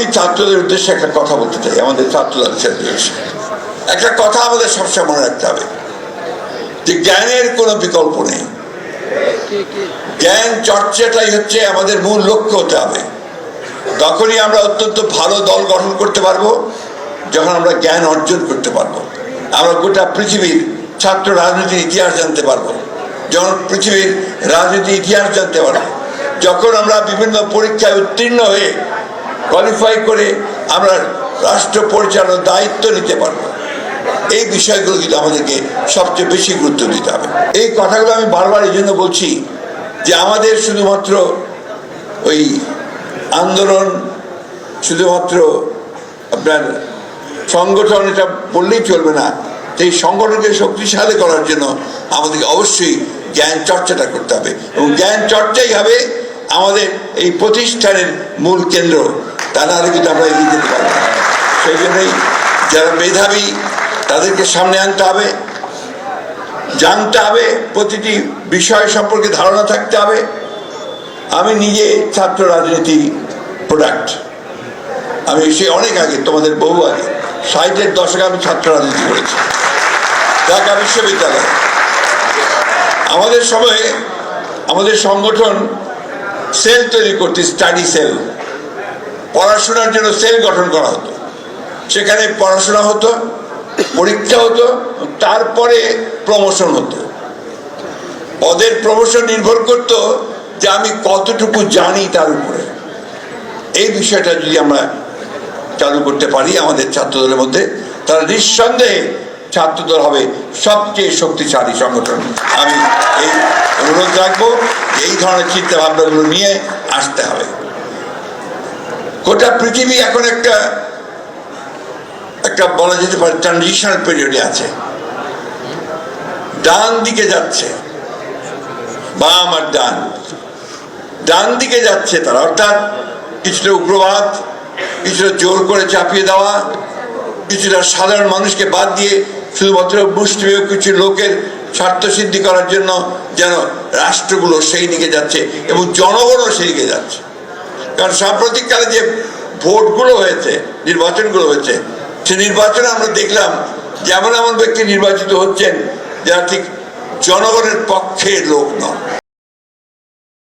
আমি ছাত্রদের উদ্দেশ্যে একটা কথা বলতে চাই। আমাদের ছাত্রদের উদ্দেশ্যে একটা কথা আমাদের সবসময় মনে রাখতে হবে যে জ্ঞানের কোনো বিকল্প নেই। জ্ঞান চর্চাটাই হচ্ছে আমাদের মূল লক্ষ্য হতে হবে। তখনই আমরা অত্যন্ত ভালো দল গঠন করতে পারব, যখন আমরা জ্ঞান অর্জন করতে পারব। আমরা গোটা পৃথিবীর ছাত্র রাজনীতির ইতিহাস জানতে পারব। যখন পৃথিবীর রাজনীতির ইতিহাস জানতে পারব। যখন আমরা বিভিন্ন পরীক্ষায় উত্তীর্ণ হয়ে কোয়ালিফাই করে আমরা রাষ্ট্র পরিচালনার দায়িত্ব নিতে পারব। এই বিষয়গুলো কিন্তু আমাদেরকে সবচেয়ে বেশি গুরুত্ব দিতে হবে। এই কথাগুলো আমি বারবার এই জন্য বলছি যে আমাদের শুধুমাত্র ওই আন্দোলন, শুধুমাত্র আপনার সংগঠন, এটা বললেই চলবে না সেই সংগঠনকে শক্তিশালী করার জন্য আমাদেরকে অবশ্যই জ্ঞান চর্চাটা করতে হবে। এবং জ্ঞান চর্চাই হবে আমাদের এই প্রতিষ্ঠানের মূল কেন্দ্র। তা নাহলে কিন্তু আমরা এগিয়ে যেতে পারব সেই জন্যই যারা মেধাবী, তাদেরকে সামনে আনতে হবে, জানতে হবে, প্রতিটি বিষয় সম্পর্কে ধারণা থাকতে হবে। আমি নিজে ছাত্র রাজনীতি প্রোডাক্ট আমি সে অনেক আগে, তোমাদের বহু আগে, ষাটের দশকে আমি ছাত্র রাজনীতি করেছি। ঢাকা বিশ্ববিদ্যালয়। আমাদের সময়ে আমাদের সংগঠন সেল তৈরি করতে, স্টাডি সেল। পড়াশোনার জন্য সেল গঠন করা হতো। সেখানে পড়াশোনা হতো, পরীক্ষা হতো, তারপরে প্রমোশন হতো। পদের প্রমোশন নির্ভর করতো যে আমি কতটুকু জানি তার উপরে। এই বিষয়টা যদি আমরা চালু করতে পারি আমাদের ছাত্রদলের মধ্যে, তাহলে নিঃসন্দেহে ছাত্রদল হবে সবচেয়ে শক্তিশালী সংগঠন। আমি এই অনুরোধ রাখব, এই ধরনের চিন্তা ভাবনাগুলো নিয়ে আসতে হবে। গোটা পৃথিবী এখন একটা একটা বলা যেতে পারে ট্রানজিশনাল পিরিয়ডে আছে। ডান দিকে যাচ্ছে, বাম আর ডান। ডান দিকে যাচ্ছে তারা, অর্থাৎ কিছুটা উগ্রবাদ, কিছুটা জোর করে চাপিয়ে দেওয়া, কিছুটা সাধারণ মানুষকে বাদ দিয়ে শুধুমাত্র মুষ্টিমেয় কিছু লোকের স্বার্থ সিদ্ধি করার জন্য যেন রাষ্ট্রগুলো সেই দিকে যাচ্ছে এবং জনগণও সেই দিকে যাচ্ছে। কারণ সাম্প্রতিককালে যে ভোটগুলো হয়েছে, নির্বাচনগুলো হয়েছে, সে নির্বাচনে আমরা দেখলাম যেমন এমন ব্যক্তি নির্বাচিত হচ্ছেন যারা ঠিক জনগণের পক্ষে লোক নয়